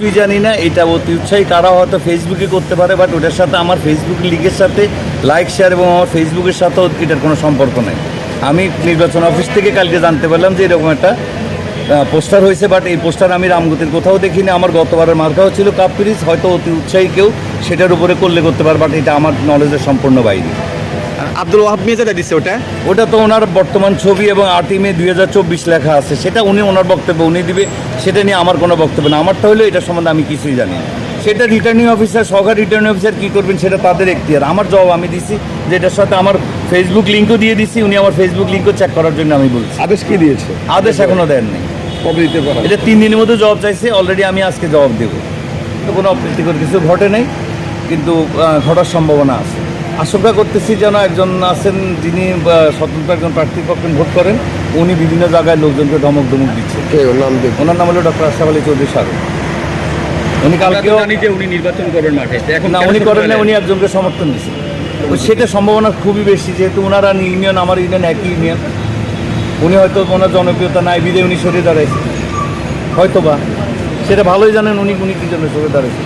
তুই জানি না, এটা অতি উৎসাহী। কারা হয়তো ফেসবুকে করতে পারে বাট ওটার সাথে আমার ফেসবুক লিগের সাথে লাইক শেয়ার এবং আমার ফেসবুকের সাথেও এটার কোনো সম্পর্ক নেই। আমি নির্বাচন অফিস থেকে কালকে জানতে পারলাম যে এরকম একটা পোস্টার হয়েছে বাট এই পোস্টার আমি রামগতির কোথাও দেখিনি। আমার গতবারের মার্কাও ছিল কাপ পিরিজ হয়তো অতি উৎসাহী কেউ সেটার উপরে করলে করতে পারে বাট এটা আমার নলেজের সম্পূর্ণ বাইরে। আব্দুল ওয়াহাব মির্জাটা দিচ্ছে ওটা? ওটা তো ওনার বর্তমান ছবি এবং আটই মে দুই হাজার চব্বিশ লেখা আছে। সেটা উনি ওনার বক্তব্য উনি দিবে। সেটা নিয়ে আমার কোনো বক্তব্য না। আমারটা হলো এটা সম্বন্ধে আমি কিছুই জানি না। সেটা রিটার্নিং অফিসার সহকারী রিটার্নিং অফিসার কী করবেন সেটা তাদের এখতিয়ার। আমার জবাব আমি দিছি যে এটার সাথে আমার ফেসবুক লিঙ্কও দিয়ে দিছি। উনি আমার ফেসবুক লিঙ্কও চেক করার জন্য আমি বলছি। আদেশ কি দিয়েছে? আদেশ এখনও দেননি কবে দিতে পারা এটা তিন দিনের মধ্যে জবাব চাইছে। অলরেডি আমি আজকে জবাব দেবো। কোনো অপ্রীতিকর কিছু ঘটে নাই। কিন্তু ঘটার সম্ভাবনা আছে। আশঙ্কা করতেছি যেন একজন আছেন যিনি স্বতন্ত্র একজন প্রার্থীর পক্ষে ভোট করেন উনি বিভিন্ন জায়গায় লোকজনকে ধমক ধমক দিচ্ছে নাম ওনার নাম হলো ডক্টর আশরাফ আলী চৌধুরী সারু। উনি কালকেও যে উনি নির্বাচন করেন মাঠে। এখন না উনি করেন না উনি একজনকে সমর্থন দিচ্ছেন সেটা সম্ভাবনা খুবই বেশি যেহেতু ওনারা ইউনিয়ন আমার ইউনিয়ন একই ইউনিয়ন। উনি হয়তো ওনার জনপ্রিয়তা নাই বিদে উনি সরে দাঁড়াইছে। হয়তো বা সেটা ভালোই জানেন উনি উনি কি জন্য সরে দাঁড়াইছে।